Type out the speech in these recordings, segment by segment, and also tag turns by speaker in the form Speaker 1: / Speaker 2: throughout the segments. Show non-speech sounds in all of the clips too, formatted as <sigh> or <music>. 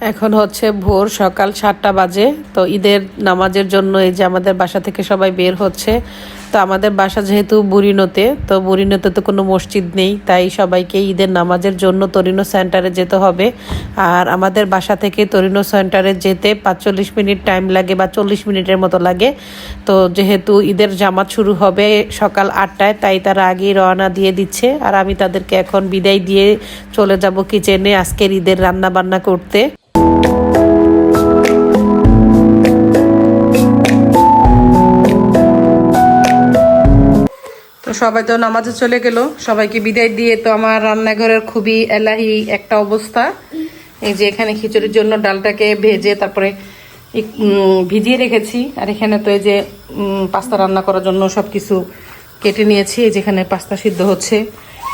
Speaker 1: এখন হচ্ছে ভোর, সকাল সাতটা বাজে। তো ঈদের নামাজের জন্য এই যে আমাদের বাসা থেকে সবাই বের হচ্ছে, তো আমাদের বাসা যেহেতু বুরিনোতে তো বুরিনোতে তো কোনো মসজিদ নেই, তাই সবাইকে ঈদের নামাজের জন্য তরিনো সেন্টারে যেতে হবে। আর আমাদের বাসা থেকে তরিনো সেন্টারে যেতে পাঁচচল্লিশ মিনিট টাইম লাগে বা চল্লিশ মিনিটের মতো লাগে। তো যেহেতু ঈদের জামাত শুরু হবে সকাল আটটায়, তাই তারা আগেই রওনা দিয়ে দিচ্ছে। আর আমি তাদেরকে এখন বিদায় দিয়ে চলে যাব কিচেনে আজকের ঈদের রান্না বান্না করতে। তো সবাই তো নামাজে চলে গেল। সবাইকে বিদায় দিয়ে তো আমার রান্নাঘরের খুবই এলাহি একটা অবস্থা। এই যে এখানে খিচুড়ির জন্য ডালটাকে ভেজে তারপরে ভিজিয়ে রেখেছি। আর এখানে তো এই যে পাস্তা রান্না করার জন্য সব কিছু কেটে নিয়েছি। এই যেখানে পাস্তা সিদ্ধ হচ্ছে।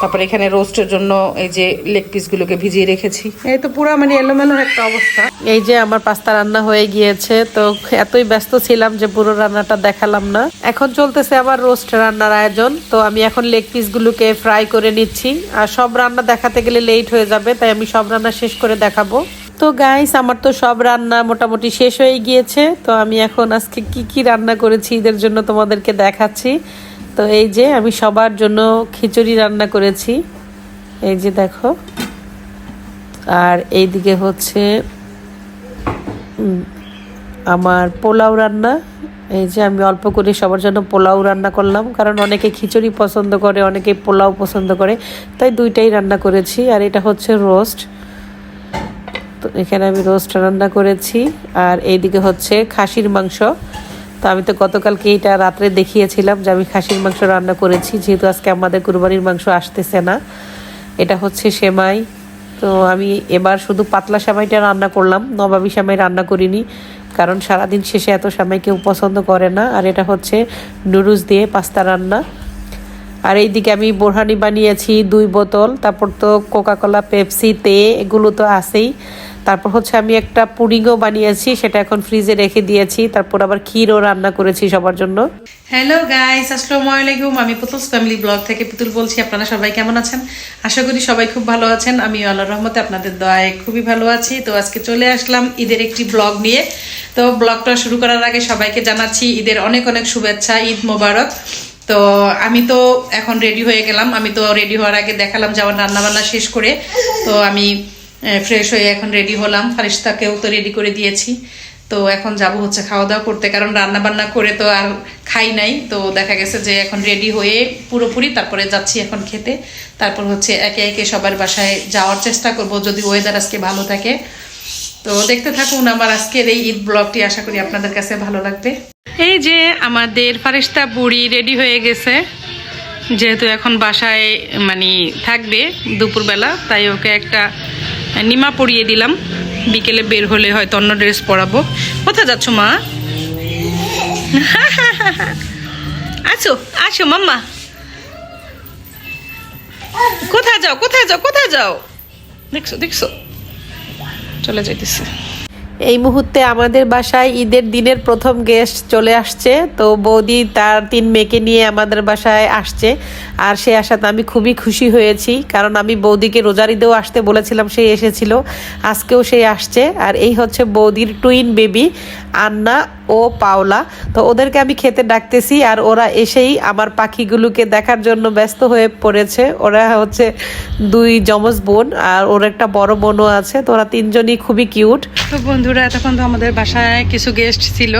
Speaker 1: তারপরে এখানে রোস্টের জন্য এই যে লেগ পিসগুলোকে ভিজিয়ে রেখেছি। এই তো পুরো মানে এলোমেলো একটা অবস্থা। এই যে আমার পাস্তা রান্না হয়ে গিয়েছে তো এতই ব্যস্ত ছিলাম যে পুরো রান্নাটা দেখালাম না। এখন চলতেছে আবার রোস্ট রান্নার আয়োজন তো আমি এখন লেগ পিসগুলোকে ফ্রাই করে নিচ্ছি। আর সব রান্না দেখাতে গেলে লেট হয়ে যাবে তাই আমি সব রান্না শেষ করে দেখাবো। তো গাইস আমার তো সব রান্না মোটামুটি শেষ হয়ে গিয়েছে তো আমি এখন আজকে কি কি রান্না করেছি ঈদের জন্য তোমাদেরকে দেখাচ্ছি। তো এই যে আমি সবার জন্য খিচুড়ি রান্না করেছি। এই যে দেখো। আর এইদিকে হচ্ছে আমার পোলাও রান্না। এই যে আমি অল্প করে সবার জন্য পোলাও রান্না করলাম, কারণ অনেকে খিচুড়ি পছন্দ করে, অনেকে পোলাও পছন্দ করে। তাই দুইটাই রান্না করেছি, আর এটা হচ্ছে রোস্ট। তো এখানে আমি রোস্ট রান্না করেছি, আর এইদিকে হচ্ছে খাসির মাংস। তো আমি তো গতকালকে এটা রাত্রে দেখিয়েছিলাম যে আমি খাসির মাংস রান্না করেছি, যেহেতু আজকে আমাদের কুরবানির মাংস আসতেছে না। এটা হচ্ছে সেমাই। তো আমি এবার শুধু পাতলা সেমাইটা রান্না করলাম, নবাবি সেমাই রান্না করিনি, কারণ সারাদিন শেষে এত সেমাই কেউ পছন্দ করে না। আর এটা হচ্ছে নুডলস দিয়ে পাস্তা রান্না। আর এইদিকে আমি বোরহানি বানিয়েছি, দুই বোতল, তারপর তো কোকাকোলা পেপসি তে, এগুলো তো আছেই। তারপর হচ্ছে আমি একটা পুডিংও বানিয়েছি, সেটা এখন ফ্রিজে রেখে দিয়েছি। তারপর আবার ক্ষীরও রান্না করেছি সবার জন্য। হ্যালো গাইস আসসালামু আলাইকুম আমি পুতুলস ফ্যামিলি ব্লগ থেকে পুতুল বলছি, আপনারা সবাই কেমন আছেন? আশা করি সবাই খুব ভালো আছেন। আমি আল্লাহর রহমতে আপনাদের দয়ায় খুবই ভালো আছি। তো আজকে চলে আসলাম ঈদের একটি ব্লগ নিয়ে। তো ব্লগটা শুরু করার আগে সবাইকে জানাচ্ছি, ঈদের অনেক অনেক শুভেচ্ছা, ঈদ মোবারক। তো আমি তো এখন রেডি হয়ে গেলাম। আমি তো রেডি হওয়ার আগে দেখালাম যে আমার রান্নাবান্না শেষ করে। তো আমি ফ্রেশ হয়ে এখন রেডি হলাম। ফারিস্তাকেও তো রেডি করে দিয়েছি। তো এখন যাব হচ্ছে খাওয়া দাওয়া করতে। কারণ রান্না বান্না করে তো আর খাই নাই। তো দেখা গেছে যে এখন রেডি হয়ে পুরোপুরি তারপরে যাচ্ছি এখন খেতে। তারপর হচ্ছে একে একে সবার বাসায় যাওয়ার চেষ্টা করব যদি ওয়েদার আজকে ভালো থাকে। তো দেখতে থাকুন আমার আজকের এই ঈদ ব্লগটি। আশা করি আপনাদের কাছে ভালো লাগবে। এই যে আমাদের ফারিস্তা বুড়ি রেডি হয়ে গেছে। যেহেতু এখন বাসায় মানে থাকবে দুপুরবেলা, তাই ওকে একটা নিমা পরিয়ে দিলাম। বিকেলে বের হলে হয়তো অন্য ড্রেস পরাবো। কোথায় যাচ্ছ, মা? <laughs> আছো, আসো, মাম্মা। কোথায় যাও কোথায় যাও কোথায় যাও? দেখছ দেখছ। চলে যাইতেছে। এই মুহূর্তে আমাদের বাসায় ঈদের দিনের প্রথম গেস্ট চলে আসছে। তো বৌদি তার তিন মেয়েকে নিয়ে আমাদের বাসায় আসছে। আর সে আসাতে আমি খুবই খুশি হয়েছি, কারণ আমি বৌদিকে রোজার ঈদেও আসতে বলেছিলাম, সে এসেছিল। আজকেও সে আসছে। আর এই হচ্ছে বৌদির টুইন বেবি আন্না ও পাওলা। তো ওদেরকে আমি খেতে ডাকতেছি, আর ওরা এসেই আমার পাখিগুলোকে দেখার জন্য ব্যস্ত হয়ে পড়েছে। ওরা হচ্ছে দুই যমজ বোন, আর ওর একটা বড় বোনও আছে। তো ওরা তিনজনই খুবই কিউট তো বন্ধুরা এতক্ষণ তো আমাদের বাসায় কিছু গেস্ট ছিল,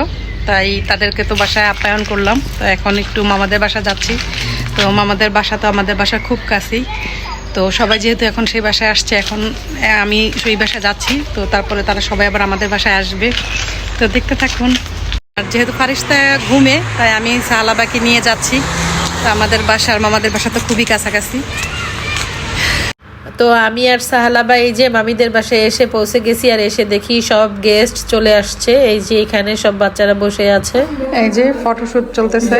Speaker 1: তাই তাদেরকে তো বাসায় আপ্যায়ন করলাম। তো এখন একটু মামাদের বাসা যাচ্ছি। তো মামাদের বাসা তো আমাদের বাসা খুব কাছেই। তো সবাই যেহেতু এখন সেই বাসায় আসছে, এখন আমি সেই বাসায় যাচ্ছি। তো তারপরে তারা সবাই আবার আমাদের বাসায় আসবে। তো দেখতে থাকুন। আর যেহেতু ফারিস্তা ঘুমে, তাই আমি সাহালাবাকে নিয়ে যাচ্ছি। তো আমাদের বাসা আর মামাদের বাসা তো খুবই কাছাকাছি। তো আমি আর সাহালাবা এই যে মামিদের বাসায় এসে পৌঁছে গেছি আর এসে দেখি সব গেস্ট চলে আসছে। এই যে এখানে সব বাচ্চারা বসে আছে। এই যে ফটোশুট চলতেছে।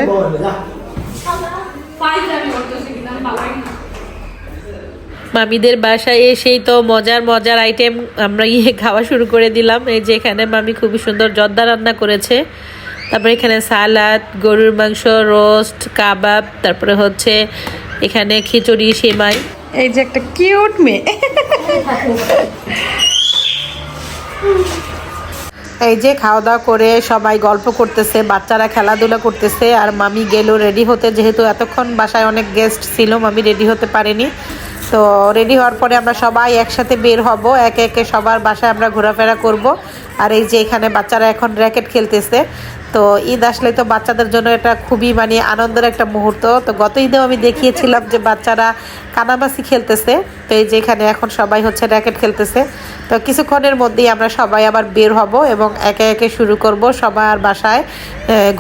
Speaker 1: মামিদের বাসায় এসেই তো মজার মজার আইটেম আমরা ইয়ে খাওয়া শুরু করে দিলাম। এই যে এখানে মামি খুবই সুন্দর জর্দা রান্না করেছে। তারপরে এখানে সালাদ গরুর মাংস রোস্ট কাবাব তারপরে হচ্ছে এখানে খিচুড়ি সেমাই। এই যে একটা কিউট মেয়ে। এই যে খাওয়া দাওয়া করে সবাই গল্প করতেছে, বাচ্চারা খেলাধুলা করতেছে, আর মামি গেল রেডি হতে, যেহেতু এতক্ষণ বাসায় অনেক গেস্ট ছিল, মামি রেডি হতে পারেনি। তো রেডি হওয়ার পরে আমরা সবাই একসাথে বের হব, একে একে সবার বাসায় আমরা ঘোরাফেরা করব। আর এই যে এখানে বাচ্চারা এখন র্যাকেট খেলতেছে তো ঈদ আসলে তো বাচ্চাদের জন্য এটা খুবই মানে আনন্দের একটা মুহূর্ত। তো গত ঈদেও আমি দেখিয়েছিলাম যে বাচ্চারা কানামাসি খেলতেছে। তো এই যে এখানে সবাই হচ্ছে র্যাকেট খেলতেছে। তো কিছুক্ষণের মধ্যেই আমরা সবাই আবার বের হব এবং একে একে শুরু করব সবার বাসায়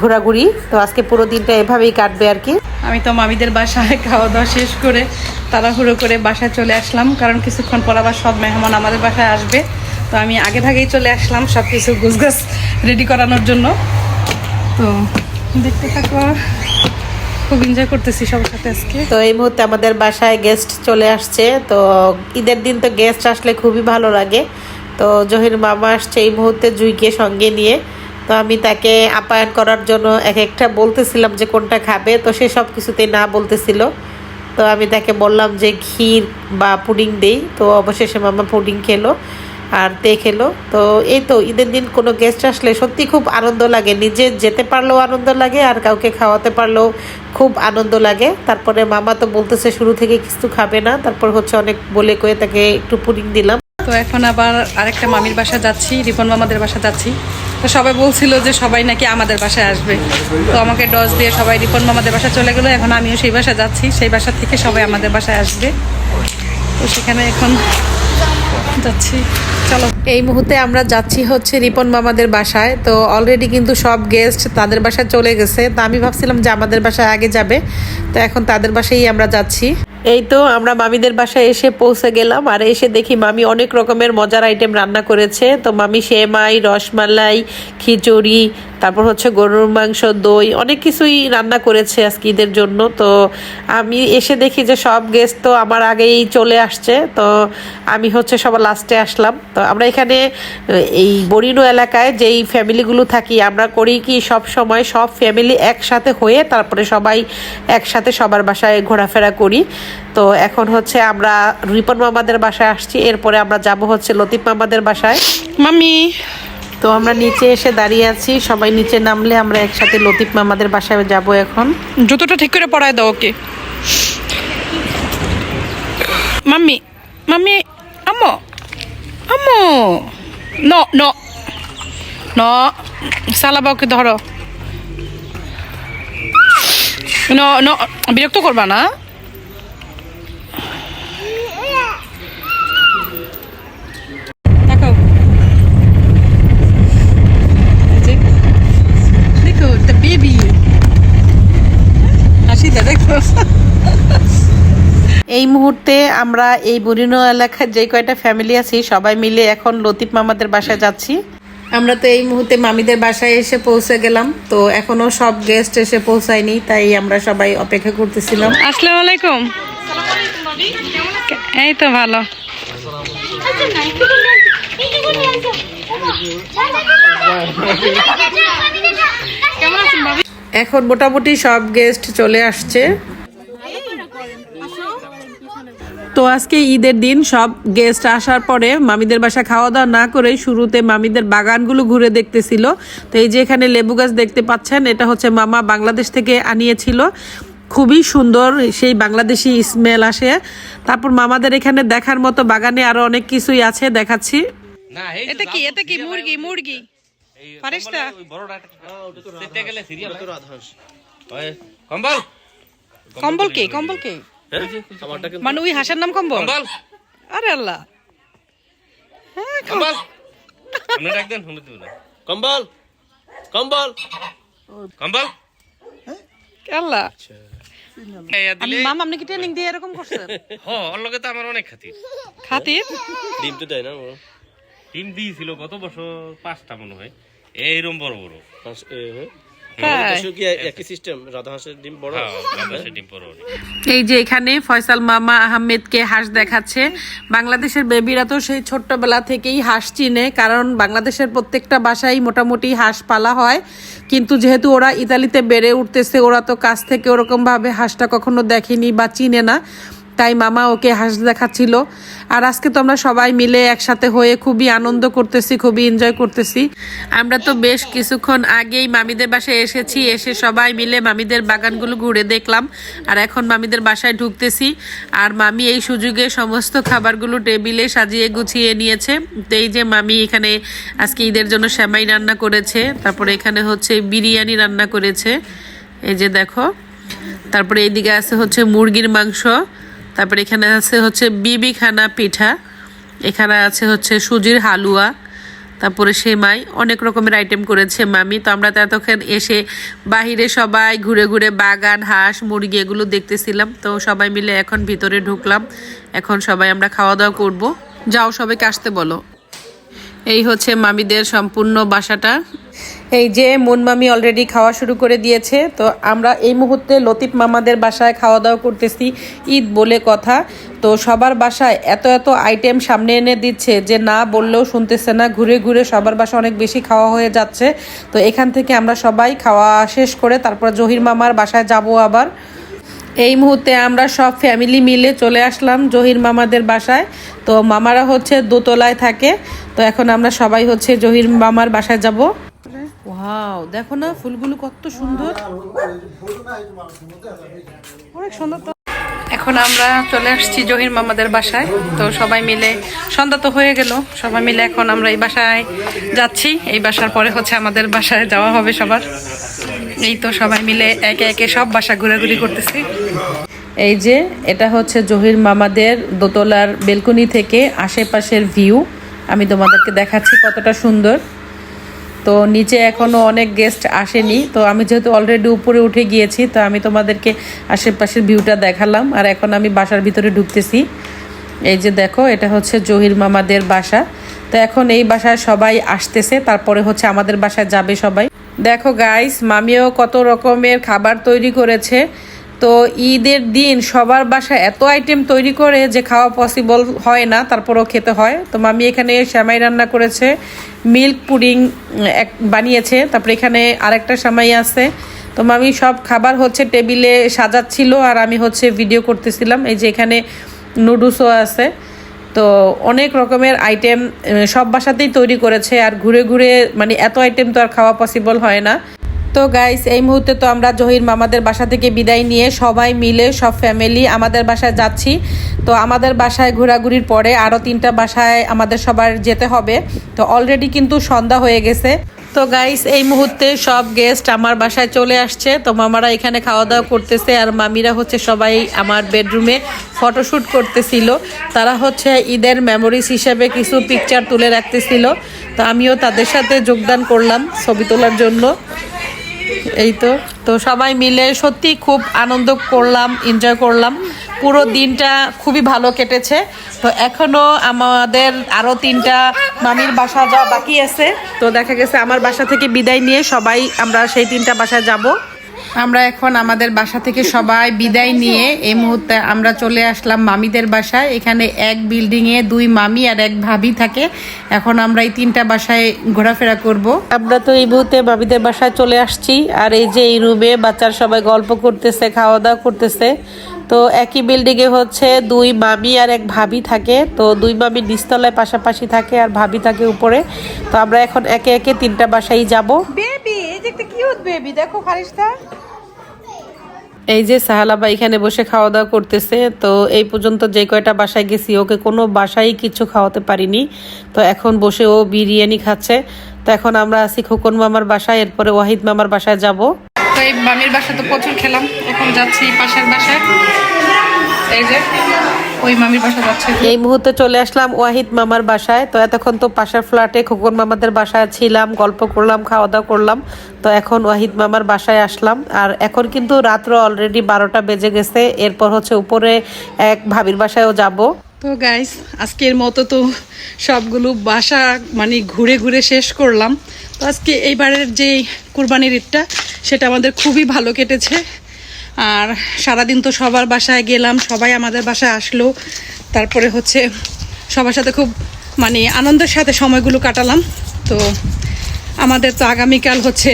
Speaker 1: ঘোরাঘুরি। তো আজকে পুরো দিনটা এভাবেই কাটবে আর কি। আমি তো মামিদের বাসায় খাওয়া দাওয়া শেষ করে তাড়াহুড়ো করে বাসায় চলে আসলাম। কারণ কিছুক্ষণ পর আবার সব মেহমান আমাদের বাসায় আসবে। তো আমি আগে ভাগেই চলে আসলাম সব কিছু গুছগাছ রেডি করানোর জন্য। তো দেখতে থাকো। খুব এনজয় করতেছি সবার সাথে আজকে। তো এই মুহূর্তে আমাদের বাসায় গেস্ট চলে আসছে। তো ঈদের দিন তো গেস্ট আসলে খুবই ভালো লাগে। তো জহির মামা আসছে এই মুহূর্তে জুইকে সঙ্গে নিয়ে। তো আমি তাকে আপ্যায়ন করার জন্য এক একটা বলতেছিলাম যে কোনটা খাবে। তো সে সব কিছুতেই না বলতেছিল। তো আমি তাকে বললাম যে ক্ষীর বা পুডিং দেই। তো অবশেষে মামা পুডিং খেলো। আর তে খেলো তো এই তো ঈদের দিন কোনো গেস্ট আসলে সত্যি খুব আনন্দ লাগে। নিজে যেতে পারলেও আনন্দ লাগে আর কাউকে খাওয়াতে পারলেও খুব আনন্দ লাগে। তারপরে মামা তো বলতেছে শুরু থেকে কিছু খাবে না। তারপর হচ্ছে অনেক বলে কয়ে তাকে একটু পুডিং দিলাম। তো এখন আবার আরেকটা মামির বাসা যাচ্ছি, রিপন মামাদের বাসা যাচ্ছি। তো সবাই বলছিল যে সবাই নাকি আমাদের বাসায় আসবে। তো আমাকে ডস দিয়ে সবাই রিপন মামাদের বাসা চলে গেলো। এখন আমিও সেই বাসা যাচ্ছি। সেই বাসা থেকে সবাই আমাদের বাসায় আসবে। তো সেখানে এখন যাচ্ছি। চলো। এই মুহূর্তে আমরা যাচ্ছি হচ্ছে রিপন মামাদের বাসায়। তো অলরেডি কিন্তু সব গেস্ট তাদের বাসায় চলে গেছে। তা আমি ভাবছিলাম যে আমাদের বাসায় আগে যাবে। তো এখন তাদের বাসায় আমরা যাচ্ছি। এই তো আমরা মামিদের বাসায় এসে পৌঁছে গেলাম। আর এসে দেখি মামি অনেক রকমের মজার আইটেম রান্না করেছে। তো মামি সেমাই, রসমালাই, খিচুড়ি তারপর হচ্ছে গরুর মাংস, দই, অনেক কিছুই রান্না করেছে আজকে ঈদের জন্য। তো আমি এসে দেখি যে সব গেস্ট তো আমার আগেই চলে আসছে। তো আমি হচ্ছে সবার লাস্টে আসলাম। তো আমরা এখানে, এই বরিনো এলাকায় যেই ফ্যামিলিগুলো থাকি, আমরা করি কি সব সময় সব ফ্যামিলি একসাথে হয়ে তারপরে সবাই একসাথে সবার বাসায় ঘোরাফেরা করি। তো এখন হচ্ছে আমরা রিপন মামাদের বাসায় আসছি। এরপরে আমরা যাব হচ্ছে লতিফ মামাদের বাসায়। মামি তো আমরা নিচে এসে দাঁড়িয়ে আছি। সবাই নিচে নামলে আমরা একসাথে লতিফ মামাদের বাসায় যাব এখন।
Speaker 2: জুতোটা ঠিক করে পরায় দাও ওকে। মাম্মি মাম্মি, আম্মু আম্মু। ন ন ন। সালাবা ওকে ধরো। ন ন, বিরক্ত করবা না?
Speaker 1: মুহূর্তে আমরা এই বুরিনো এলাকার যে কয়টা ফ্যামিলি আছি সবাই মিলে এখন লতিফ মামাদের বাসায় যাচ্ছি। আমরা তো এই মুহূর্তে মামিদের বাসায় এসে পৌঁছে গেলাম তো এখনও সব গেস্ট এসে পৌঁছায়নি তাই আমরা সবাই অপেক্ষা করতেছিলাম।
Speaker 2: আসসালামু আলাইকুম। এই তো ভালো।
Speaker 1: এখন মোটামুটি সব গেস্ট চলে আসছে। তো আজকে ঈদের দিন সব গেস্ট আসার পরে মামিদের বাসা খাওয়া দাওয়া না করে শুরুতে মামিদের বাগানগুলো ঘুরে দেখতেছিল। তো এই যে এখানে লেবু গাছ দেখতে পাচ্ছেন এটা হচ্ছে মামা বাংলাদেশ থেকে আনিয়েছিল। খুবই সুন্দর সেই বাংলাদেশি স্মেল আসে। তারপর মামাদের এখানে দেখার মতো বাগানে আরও অনেক কিছুই আছে দেখাচ্ছি।
Speaker 2: এটা কি এটা কি মুরগি মুরগি? ফারিস্তা
Speaker 3: ওই কম্বল?
Speaker 2: কম্বল কে কম্বল কে? মানে ওই হাঁসের নাম কম্বল?
Speaker 3: কম্বল।
Speaker 2: আরে আল্লাহ।
Speaker 3: কম্বল। আমরা ডাক দেন শুনে না।
Speaker 4: কম্বল। কম্বল।
Speaker 3: কম্বল।
Speaker 2: আল্লাহ? আমি মাম আপনি কি ট্রেনিং দিয়ে এরকম করছেন?
Speaker 3: হ ওর লগে তো আমার অনেক খাতির।
Speaker 2: খাতির?
Speaker 4: ডিম তো দেয় না
Speaker 3: দিয়েছিল গত বছর পাঁচটা মনে হয়। এইরকম বড় বড়।
Speaker 4: হ্যাঁ।
Speaker 3: হ্যাঁ
Speaker 1: এই যে এখানে ফয়সাল মামা আহমেদকে হাঁস দেখাচ্ছে। বাংলাদেশের বেবিরা তো সেই ছোট্টবেলা থেকেই হাঁস চিনে কারণ বাংলাদেশের প্রত্যেকটা বাসায় মোটামুটি হাঁস পালা হয়। কিন্তু যেহেতু ওরা ইতালিতে বেড়ে উঠতেছে ওরা তো কাছ থেকে ওরকম ভাবে হাঁসটা কখনো দেখেনি বা চিনে না। তাই মামা ওকে হাস দেখাচ্ছিল। আর আজকে তো আমরা সবাই মিলে একসাথে হয়ে খুবই আনন্দ করতেছি, খুবই এনজয় করতেছি। আমরা তো বেশ কিছুক্ষণ আগেই মামিদের বাসায় এসেছি, এসে সবাই মিলে মামিদের বাগানগুলো ঘুরে দেখলাম। আর এখন মামিদের বাসায় ঢুকতেছি। আর মামি এই সুযোগে সমস্ত খাবারগুলো টেবিলে সাজিয়ে গুছিয়ে নিয়েছে। তো এই যে মামি এখানে আজকে ঈদের জন্য শ্যামাই রান্না করেছে। তারপরে এখানে হচ্ছে বিরিয়ানি রান্না করেছে। এই যে দেখো। তারপরে এইদিকে আছে হচ্ছে মুরগির মাংস। তারপরে এখানে আছে হচ্ছে বিবি খানা পিঠা, এখানে আছে হচ্ছে সুজির হালুয়া, তারপরে সেমাই, অনেক রকমের আইটেম করেছে মামি। তো আমরা তো এতক্ষণ এসে বাহিরে সবাই ঘুরে ঘুরে বাগান, হাঁস, মুরগি এগুলো দেখতেছিলাম। তো সবাই মিলে এখন ভিতরে ঢুকলাম। এখন সবাই আমরা খাওয়া দাওয়া করব। যাও সবাইকে আসতে বলো। এই হচ্ছে মামিদের সম্পূর্ণ বাসাটা। এই যে মুন মামি অলরেডি খাওয়া শুরু করে দিয়েছে, তো আমরা এই মুহূর্তে লতিফ মামাদের বাসায় খাওয়া দাওয়া করতেছি ঈদ বলে কথা। তো সবার বাসায় এত এত আইটেম সামনে এনে দিচ্ছে যে না বললেও শুনতেছে না, ঘুরে ঘুরে সবার বাসা অনেক বেশি খাওয়া হয়ে যাচ্ছে। তো এখান থেকে আমরা সবাই খাওয়া শেষ করে তারপর জহির মামার বাসায় যাব আবার। এই মুহূর্তে আমরা সব ফ্যামিলি মিলে চলে আসলাম জহির মামাদের বাসায়। তো মামারা হচ্ছে দোতলায় থাকে, তো এখন আমরা সবাই হচ্ছে জহির মামার বাসায় যাব। ওয়াও, দেখো না, ফুলগুলো কত সুন্দর। অনেক সুন্দর তো। এখন আমরা চলে আসছি জহির মামাদের বাসায়। তো সবাই মিলে, সন্ধ্যা তো হয়ে গেল, সবাই মিলে এখন আমরা এই বাসায় যাচ্ছি। এই বাসার পরে হচ্ছে আমাদের বাসায় যাওয়া হবে সবার। এই তো সবাই মিলে একে একে সব বাসা ঘোরাঘুরি করতেছি। এই যে, এটা হচ্ছে জহির মামাদের দোতলার বেলকনি থেকে আশেপাশের ভিউ। আমি তোমাদেরকে দেখাচ্ছি কতটা সুন্দর। তো নিচে এখনও অনেক গেস্ট আসেনি। তো আমি যেহেতু অলরেডি উপরে উঠে গিয়েছি, তো আমি তোমাদেরকে আশেপাশের ভিউটা দেখালাম। আর এখন আমি বাসার ভিতরে ঢুকতেছি। এই যে দেখো, এটা হচ্ছে জহির মামাদের বাসা। তো এখন এই বাসায় সবাই আসতেছে, তারপরে হচ্ছে আমাদের বাসায় যাবে সবাই। দেখো গাইস মামিও কত রকমের খাবার তৈরি করেছে। তো ঈদের দিন সবার বাসায় এত আইটেম তৈরি করে যে খাওয়া পসিবল হয় না, তারপরেও খেতে হয়। তো মামি এখানে শ্যামাই রান্না করেছে মিল্ক পুডিং এক, বানিয়েছে। তারপরে এখানে আরেকটা শ্যামাই আছে। তো মামি সব খাবার হচ্ছে টেবিলে সাজাচ্ছিল আর আমি হচ্ছে ভিডিও করতেছিলাম। এই যে এখানে নুডলসও আছে। তো অনেক রকমের আইটেম সব বাসাতেই তৈরি করেছে আর ঘুরে ঘুরে মানে এত আইটেম তো আর খাওয়া পসিবল হয় না। তো গাইস এই মুহূর্তে তো আমরা জহির মামাদের বাসা থেকে বিদায় নিয়ে সবাই মিলে সব ফ্যামিলি আমাদের বাসায় যাচ্ছি। তো আমাদের বাসায় ঘোরাঘুরির পরে আরও তিনটা বাসায় আমাদের সবার যেতে হবে। তো অলরেডি কিন্তু সন্ধ্যা হয়ে গেছে। তো গাইস এই মুহূর্তে সব গেস্ট আমার বাসায় চলে আসছে। তো মামারা এখানে খাওয়া দাওয়া করতেছে আর মামিরা হচ্ছে সবাই আমার বেডরুমে ফটোশ্যুট করতেছিল। তারা হচ্ছে ঈদের মেমোরিজ হিসেবে কিছু পিকচার তুলে রাখতেছিল। তো আমিও তাদের সাথে যোগদান করলাম ছবি তোলার জন্য। এই তো তো সবাই মিলে সত্যি খুব আনন্দ করলাম এনজয় করলাম। পুরো দিনটা খুবই ভালো কেটেছে। তো এখনও আমাদের আরও তিনটা মামির বাসা যাওয়া বাকি আছে। তো দেখা গেছে আমার বাসা থেকে বিদায় নিয়ে সবাই আমরা সেই তিনটা বাসায় যাব। আমরা এখন আমাদের বাসা থেকে সবাই বিদায় নিয়ে এই মুহূর্তে আমরা চলে আসলাম মামিদের বাসায়। এখানে এক বিল্ডিংয়ে দুই মামি আর এক ভাবি থাকে। এখন আমরা এই তিনটা বাসায় ঘোরাফেরা করব। আমরা তো এই মুহূর্তে মামিদের বাসায় চলে আসছি আর এই যে এই রুমে বাচ্চার সবাই গল্প করতেছে খাওয়া দাওয়া করতেছে। তো একই বিল্ডিংয়ে হচ্ছে দুই মামি আর এক ভাবি থাকে। তো দুই মামি নিচতলায় পাশাপাশি থাকে আর ভাবি থাকে উপরে। তো আমরা এখন একে একে তিনটা বাসায় যাব। বেবি এই যে একটা কিউট বেবি দেখো ফারিস্তা এই যে সাহালাবা এখানে বসে খাওয়া দাওয়া করতেছে, তো এই পর্যন্ত যে কয়টা বাসায় গেছি, ওকে কোনো বাসায় কিছু খাওয়াতে পারিনি। তো এখন বসে ও বিরিয়ানি খাচ্ছে। তো এখন আমরা আছি খোকন মামার বাসায়, এরপরে ওয়াহিদ মামার বাসায় যাব। তো এই মামির বাসা তো প্রচুর খেলাম, এখন যাচ্ছি পাশের বাসায়। এই যে ওই মামির বাসা যাচ্ছে। এই মুহূর্তে চলে আসলাম ওয়াহিদ মামার বাসায়। তো এতক্ষণ তো পাশের ফ্ল্যাটে খোকন মামাদের বাসায় ছিলাম গল্প করলাম খাওয়া দাওয়া করলাম। তো এখন ওয়াহিদ মামার বাসায় আসলাম। আর এখন কিন্তু রাত্র অলরেডি বারোটা বেজে গেছে। এরপর হচ্ছে উপরে এক ভাবির বাসায়ও যাব। তো গাইস আজকের মতো তো সবগুলো বাসা মানে ঘুরে ঘুরে শেষ করলাম। তো আজকে এইবারের যে কুরবানির ঈদটা সেটা আমাদের খুবই ভালো কেটেছে। আর সারাদিন তো সবার বাসায় গেলাম, সবাই আমাদের বাসায় আসলো। তারপরে হচ্ছে সবার সাথে খুব মানে আনন্দের সাথে সময়গুলো কাটালাম। তো আমাদের তো আগামীকাল হচ্ছে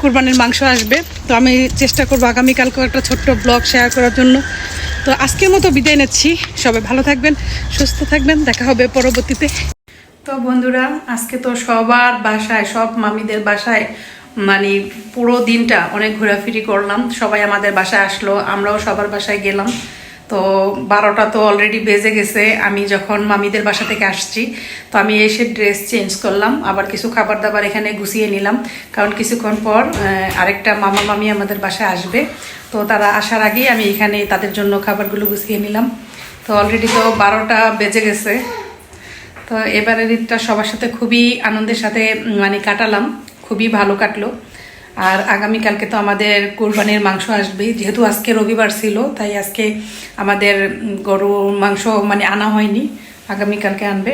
Speaker 1: কুরবানির মাংস আসবে। তো আমি চেষ্টা করব আগামীকালকেও একটা ছোট্ট ব্লগ শেয়ার করার জন্য।
Speaker 5: তো আজকের মতো বিদায় নিচ্ছি। সবাই ভালো থাকবেন, সুস্থ থাকবেন। দেখা হবে পরবর্তীতে।
Speaker 2: তো বন্ধুরা, আজকে তো সবার বাসায়, সব মামিদের বাসায় মানে পুরো দিনটা অনেক ঘোরাফেরি করলাম। সবাই আমাদের বাসায় আসলো, আমরাও সবার বাসায় গেলাম। তো বারোটা তো অলরেডি বেজে গেছে, আমি যখন মামিদের বাসা থেকে আসছি, তো আমি এসে ড্রেস চেঞ্জ করলাম, আবার কিছু খাবার দাবার এখানে গুছিয়ে নিলাম। কারণ কিছুক্ষণ পর আরেকটা মামা মামি আমাদের বাসায় আসবে। তো তারা আসার আগেই আমি এখানে তাদের জন্য খাবারগুলো গুছিয়ে নিলাম। তো অলরেডি তো বারোটা বেজে গেছে। তো এবারের ঈদটা সবার সাথে খুবই আনন্দের সাথে মানে কাটালাম। খুবই ভালো কাটলো। আর আগামীকালকে তো আমাদের কোরবানির মাংস আসবে যেহেতু আজকে রবিবার ছিল, তাই আজকে আমাদের গরুর মাংস মানে আনা হয়নি। আগামীকালকে আনবে।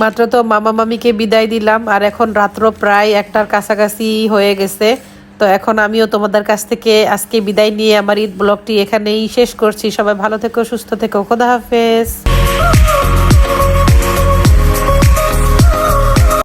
Speaker 2: মাত্র তো মামা মামিকে বিদায় দিলাম, আর এখন রাত্র প্রায় একটার কাছাকাছি হয়ে গেছে। তো এখন আমিও তোমাদের কাছ থেকে আজকে বিদায় নিয়ে আমার ঈদ ব্লগটি এখানেই শেষ করছি। সবাই ভালো থেকো, সুস্থ থেকো, খোদা হাফেজ।